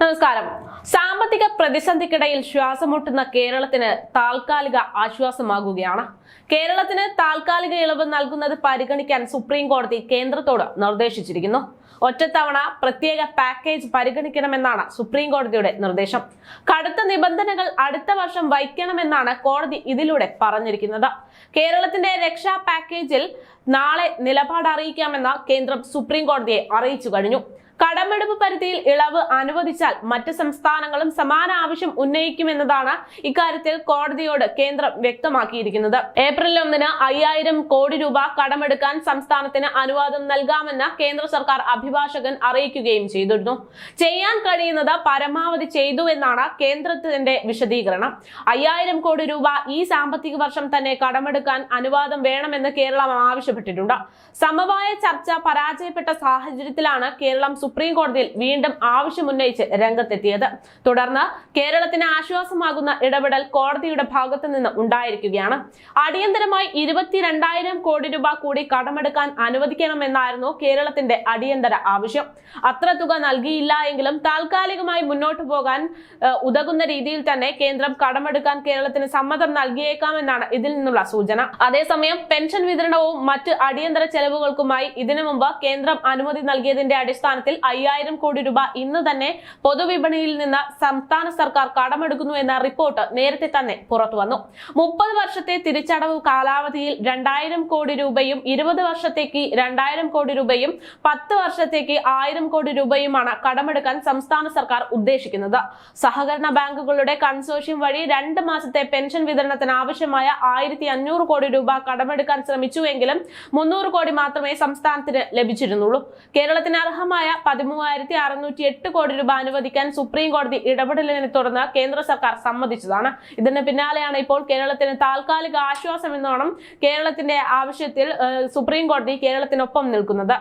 നമസ്കാരം. സാമ്പത്തിക പ്രതിസന്ധിക്കിടയിൽ ശ്വാസമുട്ടുന്ന കേരളത്തിന് താൽക്കാലിക ആശ്വാസമാകുകയാണ്. കേരളത്തിന് താൽക്കാലിക ഇളവ് നൽകുന്നത് പരിഗണിക്കാൻ സുപ്രീം കോടതി കേന്ദ്രത്തോട് നിർദ്ദേശിച്ചിരിക്കുന്നു. ഒറ്റത്തവണ പ്രത്യേക പാക്കേജ് പരിഗണിക്കണമെന്നാണ് സുപ്രീം കോടതിയുടെ നിർദ്ദേശം. കടുത്ത നിബന്ധനകൾ അടുത്ത വർഷം വയ്ക്കണമെന്നാണ് കോടതി ഇതിലൂടെ പറഞ്ഞിരിക്കുന്നത്. കേരളത്തിന്റെ രക്ഷാ പാക്കേജിൽ നാളെ നിലപാട് അറിയിക്കാമെന്ന് കേന്ദ്രം സുപ്രീം കോടതിയെ അറിയിച്ചു കഴിഞ്ഞു. കടമെടുപ്പ് പരിധിയിൽ ഇളവ് അനുവദിച്ചാൽ മറ്റ് സംസ്ഥാനങ്ങളും സമാന ആവശ്യം ഉന്നയിക്കുമെന്നതാണ് ഇക്കാര്യത്തിൽ കോടതിയോട് കേന്ദ്രം വ്യക്തമാക്കിയിരിക്കുന്നത്. ഏപ്രിൽ ഒന്നിന് അയ്യായിരം കോടി രൂപ കടമെടുക്കാൻ സംസ്ഥാനത്തിന് അനുവാദം നൽകാമെന്ന് കേന്ദ്ര സർക്കാർ അഭിഭാഷകൻ അറിയിക്കുകയും ചെയ്തിരുന്നു. ചെയ്യാൻ കഴിയുന്നത് പരമാവധി ചെയ്തു എന്നാണ് കേന്ദ്രത്തിന്റെ വിശദീകരണം. അയ്യായിരം കോടി രൂപ ഈ സാമ്പത്തിക വർഷം തന്നെ കടമെടുക്കാൻ അനുവാദം വേണമെന്ന് കേരളം ആവശ്യപ്പെട്ടിട്ടുണ്ട്. സമവായ ചർച്ച പരാജയപ്പെട്ട സാഹചര്യത്തിലാണ് കേരളം സുപ്രീം കോടതിയിൽ വീണ്ടും ആവശ്യമുന്നയിച്ച് രംഗത്തെത്തിയത്. തുടർന്ന് കേരളത്തിന് ആശ്വാസമാകുന്ന ഇടപെടൽ കോടതിയുടെ ഭാഗത്ത് നിന്ന് ഉണ്ടായിരിക്കുകയാണ്. അടിയന്തരമായി ഇരുപത്തിരണ്ടായിരം കോടി രൂപ കൂടി കടമെടുക്കാൻ അനുവദിക്കണമെന്നായിരുന്നു കേരളത്തിന്റെ അടിയന്തര ആവശ്യം. അത്ര തുക നൽകിയില്ല എങ്കിലും താൽക്കാലികമായി മുന്നോട്ട് പോകാൻ ഉതകുന്ന രീതിയിൽ തന്നെ കേന്ദ്രം കടമെടുക്കാൻ കേരളത്തിന് സമ്മതം നൽകിയേക്കാമെന്നാണ് ഇതിൽ നിന്നുള്ള സൂചന. അതേസമയം പെൻഷൻ വിതരണവും മറ്റ് അടിയന്തര ചെലവുകൾക്കുമായി ഇതിനു മുമ്പ് കേന്ദ്രം അനുമതി നൽകിയതിന്റെ അടിസ്ഥാനത്തിൽ അയ്യായിരം കോടി രൂപ ഇന്ന് തന്നെ പൊതുവിപണിയിൽ നിന്ന് സംസ്ഥാന സർക്കാർ കടമെടുക്കുന്നു എന്ന റിപ്പോർട്ട് നേരത്തെ തന്നെ പുറത്തു വന്നു. മുപ്പത് വർഷത്തെ തിരിച്ചടവ് കാലാവധിയിൽ രണ്ടായിരം കോടി രൂപയും ഇരുപത് വർഷത്തേക്ക് രണ്ടായിരം കോടി രൂപയും പത്ത് വർഷത്തേക്ക് ആയിരം കോടി രൂപയുമാണ് കടമെടുക്കാൻ സംസ്ഥാന സർക്കാർ ഉദ്ദേശിക്കുന്നത്. സഹകരണ ബാങ്കുകളുടെ കൺസോഷ്യം വഴി രണ്ട് മാസത്തെ പെൻഷൻ വിതരണത്തിന് ആവശ്യമായ ആയിരത്തി അഞ്ഞൂറ് കോടി രൂപ കടമെടുക്കാൻ ശ്രമിച്ചുവെങ്കിലും മുന്നൂറ് കോടി മാത്രമേ സംസ്ഥാനത്തിന് ലഭിച്ചിരുന്നുള്ളൂ. കേരളത്തിന് അർഹമായ പതിമൂവായിരത്തി അറുന്നൂറ്റി എട്ട് കോടി രൂപ അനുവദിക്കാൻ സുപ്രീം കോടതി ഇടപെടലിനെ തുടർന്ന് കേന്ദ്ര സർക്കാർ സമ്മതിച്ചതാണ്. ഇതിന് പിന്നാലെയാണ് ഇപ്പോൾ കേരളത്തിന് താൽക്കാലിക ആശ്വാസം എന്നോണം കേരളത്തിന്റെ ആവശ്യത്തിൽ സുപ്രീം കോടതി കേരളത്തിനൊപ്പം നിൽക്കുന്നത്.